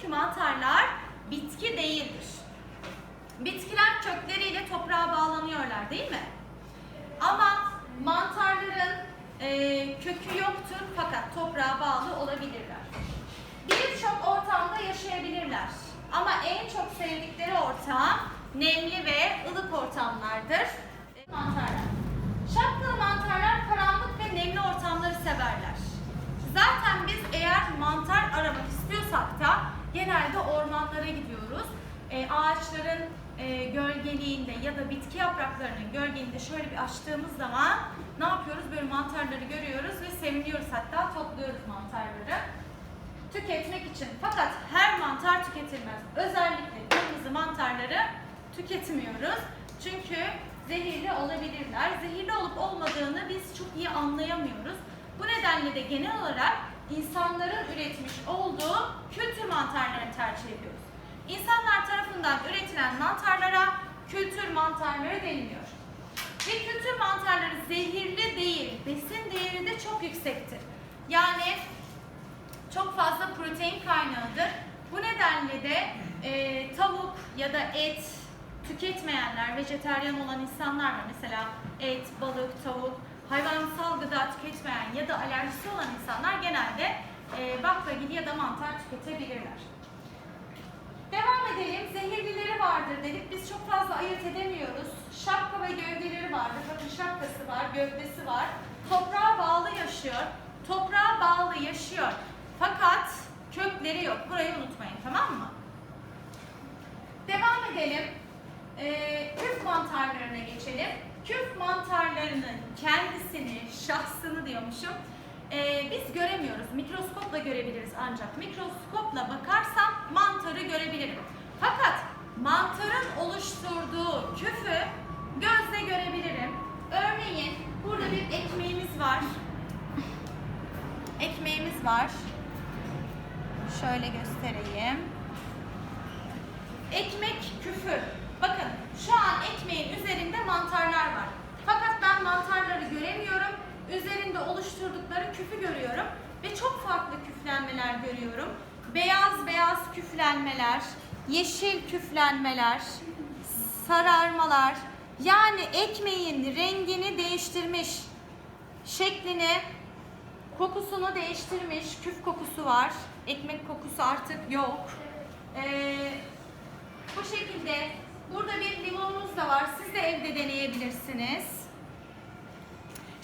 Çünkü mantarlar bitki değildir. Bitkiler kökleriyle toprağa bağlanıyorlar değil mi? Ama mantarların e, kökü yoktur fakat toprağa bağlı olabilirler. Birçok ortamda yaşayabilirler. Ama en çok sevdikleri ortam nemli ve ılık ortamlardır. E, Mantarlar. Şapkalı mantarlar karanlık ve nemli ortamları severler. Zaten biz eğer mantar aramak istiyorsak da genelde ormanlara gidiyoruz. E, ağaçların e, gölgeliğinde ya da bitki yapraklarının gölgeliğinde şöyle bir açtığımız zaman ne yapıyoruz? Böyle mantarları görüyoruz ve seviniyoruz hatta topluyoruz mantarları tüketmek için. Fakat her mantar tüketilmez. Özellikle kırmızı mantarları tüketmiyoruz. Çünkü zehirli olabilirler. Zehirli olup olmadığını biz çok iyi anlayamıyoruz. Bu nedenle de genel olarak insanların üretmiş olduğu kültür mantarlarını tercih ediyoruz. İnsanlar tarafından üretilen mantarlara kültür mantarları deniliyor. Ve kültür mantarları zehirli değil, besin değeri de çok yüksektir. Yani çok fazla protein kaynağıdır. Bu nedenle de e, tavuk ya da et tüketmeyenler, vejeteryan olan insanlar var. Mesela et, balık, tavuk, hayvansal gıda tüketmeyen ya da alerjisi olan insanlar genelde e, baklagil ya da mantar tüketebilirler. Devam edelim. Zehirlileri vardır dedik. Biz çok fazla ayırt edemiyoruz. Şapka ve gövdeleri vardır. Bakın şapkası var, gövdesi var. Toprağa bağlı yaşıyor. Toprağa bağlı yaşıyor. Fakat kökleri yok. Burayı unutmayın tamam mı? Devam edelim. Ee, küf mantarlarına geçelim. Küf mantarlarının kendisini, şahsını diyormuşum. ee, biz göremiyoruz. Mikroskopla görebiliriz ancak. Mikroskopla bakarsam mantarı görebilirim. Fakat mantarın oluşturduğu küfü gözle görebilirim. Örneğin burada bir ekmeğimiz var. Ekmeğimiz var. Şöyle göstereyim. Ekmek küfü. Bakın şu an ekmeğin üzerinde mantarlar var. Fakat ben mantarları göremiyorum. Üzerinde oluşturdukları küfü görüyorum. Ve çok farklı küflenmeler görüyorum. Beyaz beyaz küflenmeler, yeşil küflenmeler, sararmalar. Yani ekmeğin rengini değiştirmiş, şeklini, kokusunu değiştirmiş, küf kokusu var. Ekmek kokusu artık yok. Ee, bu şekilde burada bir limonumuz da var. Siz de evde deneyebilirsiniz.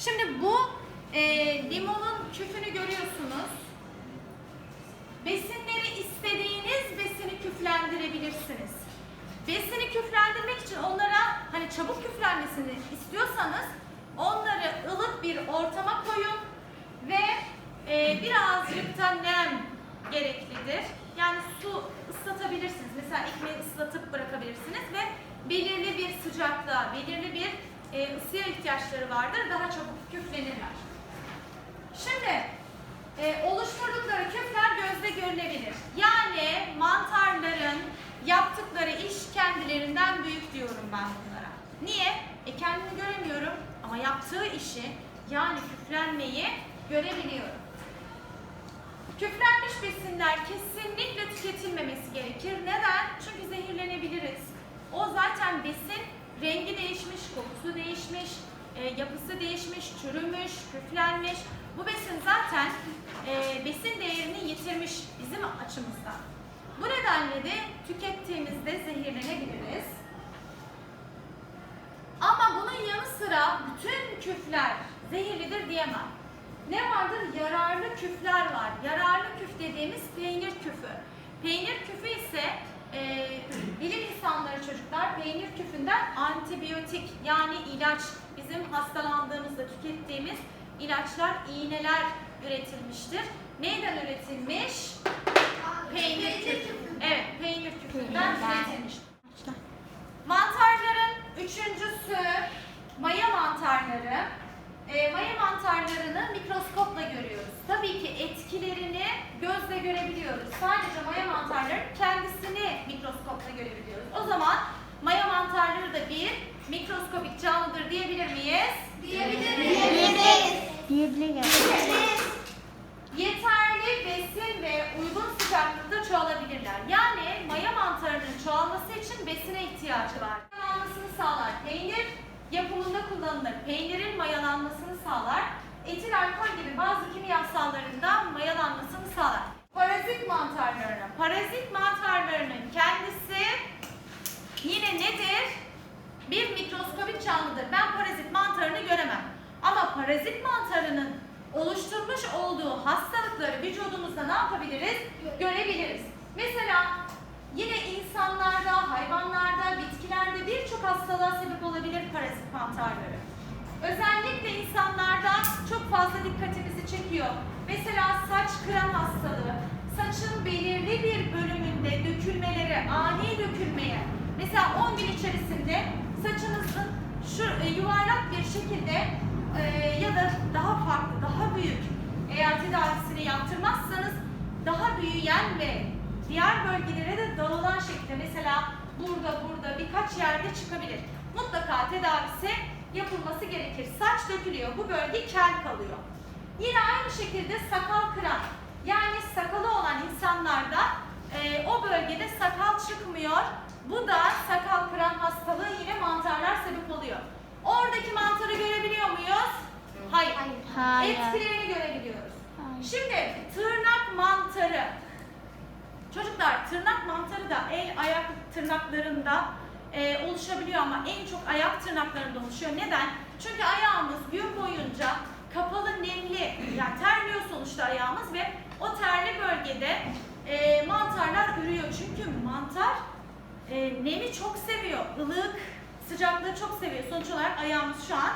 Şimdi bu e, limonun küfünü görüyorsunuz. Besinleri istediğiniz besini küflendirebilirsiniz. Besini küflendirmek için onlara hani çabuk küflenmesini istiyorsanız onları ılık bir ortama koyun ve e, birazcık da nem gereklidir. Yani su ıslatabilirsiniz. Mesela ekmeği ıslatıp bırakabilirsiniz ve belirli bir sıcaklığa, belirli bir e, ısıya ihtiyaçları vardır. Daha çabuk küflenirler. Şimdi e, oluşturdukları küfler gözle görülebilir. Yani mantarların yaptıkları iş kendilerinden büyük diyorum ben bunlara. Niye? E kendimi göremiyorum ama yaptığı işi yani küflenmeyi görebiliyorum. Küflenmiş besinler kesinlikle tüketilmemesi gerekir. Neden? Çünkü zehirlenebiliriz. O zaten besin rengi kokusu değişmiş, e, yapısı değişmiş, çürümüş, küflenmiş. Bu besin zaten e, besin değerini yitirmiş bizim açımızdan. Bu nedenle de tükettiğimizde zehirlenebiliriz. Ama bunun yanı sıra bütün küfler zehirlidir diyemem. Ne vardır? Yararlı küfler var. Yararlı küf dediğimiz peynir küfü. Peynir küfü ise e, bilim insanları çocuklar peynir küfünden antibiyotik yani ilaç bizim hastalandığımızda tükettiğimiz ilaçlar, iğneler üretilmiştir. Neyden üretilmiş? Peynir küfü. Evet, peynir küfünden üretilmiş. Mantarların üçüncüsü maya mantarları. E, maya mantarlarını mikroskopla görüyoruz. Tabii ki etkilerini gözle görebiliyoruz. Sadece maya görebiliyoruz. O zaman maya mantarları da bir mikroskopik canlıdır diyebilir miyiz? Diyebiliriz. Diyebiliriz. Yeterli besin ve uygun sıcaklıkta çoğalabilirler. Yani maya mantarının çoğalması için besine ihtiyacı var. Mayalanmasını sağlar peynir, yapımında kullanılır. Peynirin mayalanmasını sağlar. Etil alkol gibi bazı kimyasalların da mayalanmasını sağlar. Parazit mantarlarının, parazit mantarlarının kendisi yine nedir? Bir mikroskobik canlıdır. Ben parazit mantarını göremem. Ama parazit mantarının oluşturmuş olduğu hastalıkları vücudumuzda ne yapabiliriz? Görebiliriz. Mesela yine insanlarda, hayvanlarda, bitkilerde birçok hastalığa sebep olabilir parazit mantarları. Özellikle insanlarda çekiyor. Mesela saç kıran hastalığı, saçın belirli bir bölümünde dökülmeleri, ani dökülmeye, mesela 10 gün içerisinde saçınızın şu e, yuvarlak bir şekilde e, ya da daha farklı, daha büyük eğer tedavisini yaptırmazsanız daha büyüyen ve diğer bölgelere de dağılan şekilde mesela burada burada birkaç yerde çıkabilir. Mutlaka tedavisi yapılması gerekir. Saç dökülüyor, bu bölge kel kalıyor. Yine aynı şekilde sakal kıran yani sakalı olan insanlarda e, o bölgede sakal çıkmıyor. Bu da sakal kıran hastalığı yine mantarlar sebep oluyor. Oradaki mantarı görebiliyor muyuz? Hayır. Hayır. Etkilerini görebiliyoruz. Hayır. Şimdi tırnak mantarı. Çocuklar tırnak mantarı da el ayak tırnaklarında e, oluşabiliyor ama en çok ayak tırnaklarında oluşuyor. Neden? Çünkü ayağımız gün boyunca kapalı nemli yani terliyor sonuçta ayağımız ve o terli bölgede e, mantarlar ürüyor. Çünkü mantar e, nemi çok seviyor. ılık sıcaklığı çok seviyor. Sonuç olarak ayağımız şu an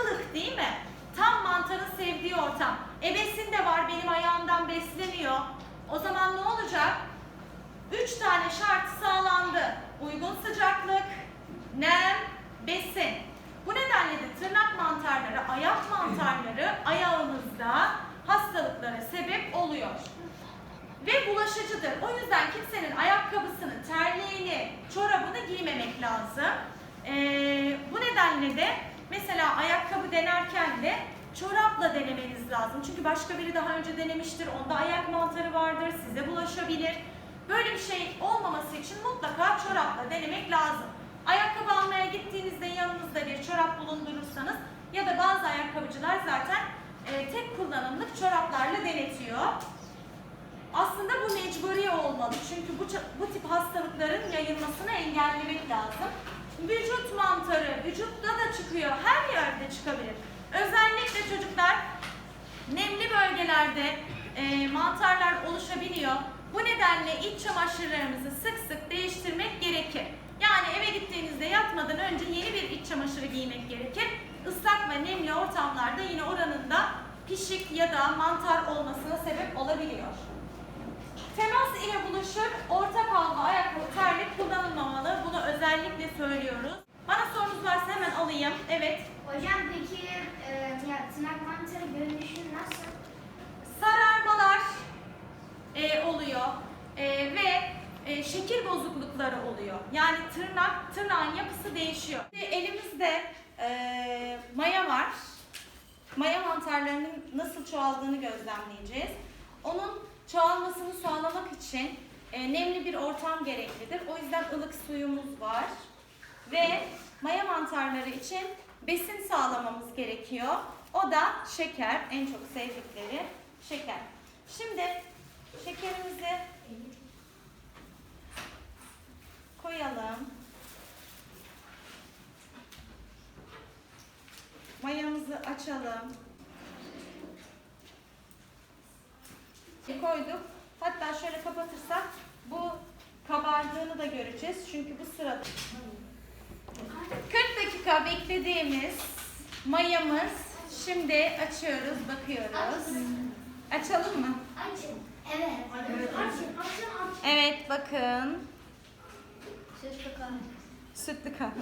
ılık değil mi? Tam mantarın sevdiği ortam. E besin de var benim ayağımdan besleniyor. O zaman ne olacak? Üç tane şart sağlandı. Uygun sıcaklık, nem, besin. Bu nedenle de tırnak mantarları, ayak mantarları ayağımızda hastalıklara sebep oluyor. Ve bulaşıcıdır. O yüzden kimsenin ayakkabısını, terliğini, çorabını giymemek lazım. Ee, bu nedenle de mesela ayakkabı denerken de çorapla denemeniz lazım. Çünkü başka biri daha önce denemiştir. Onda ayak mantarı vardır, size bulaşabilir. Böyle bir şey olmaması için mutlaka çorapla denemek lazım. Ayakkabı almaya gittiğinizde yanınızda bir çorap bulundurursanız ya da bazı ayakkabıcılar zaten e, tek kullanımlık çoraplarla denetiyor. Aslında bu mecburi olmalı çünkü bu, bu tip hastalıkların yayılmasını engellemek lazım. Vücut mantarı, vücutta da çıkıyor, her yerde çıkabilir. Özellikle çocuklar nemli bölgelerde e, mantarlar oluşabiliyor. Bu nedenle iç çamaşırlarımızı sık sık değiştirmek gerekir. Yani eve gittiğinizde yatmadan önce yeni bir iç çamaşırı giymek gerekir. Islak ve nemli ortamlarda yine oranında pişik ya da mantar olmasına sebep olabiliyor. Temas ile buluşup ortak havlu, ayakkabı, terlik kullanılmamalı. Bunu özellikle söylüyoruz. Bana sorunuz varsa hemen alayım. Evet. Hocam peki e, ya, tırnak mantarı görünüşü nasıl? sararmalar e, oluyor E, ve e, şekil bozuklukları oluyor. Yani tırnak, tırnağın yapısı değişiyor. Şimdi elimizde e, maya var. Maya mantarlarının nasıl çoğaldığını gözlemleyeceğiz. Onun çoğalmasını sağlamak için e, nemli bir ortam gereklidir. O yüzden ılık suyumuz var. Ve maya mantarları için besin sağlamamız gerekiyor. O da şeker, en çok sevdikleri şeker. Şimdi şekerimizi açalım. Koyduk. Hatta şöyle kapatırsak bu kabardığını da göreceğiz. Çünkü bu sırada 40 dakika beklediğimiz mayamız şimdi açıyoruz, bakıyoruz. Açalım mı? Açın. Evet. Açın, açın, açın. Evet, bakın. Süt bakalım. Sütlü kahve.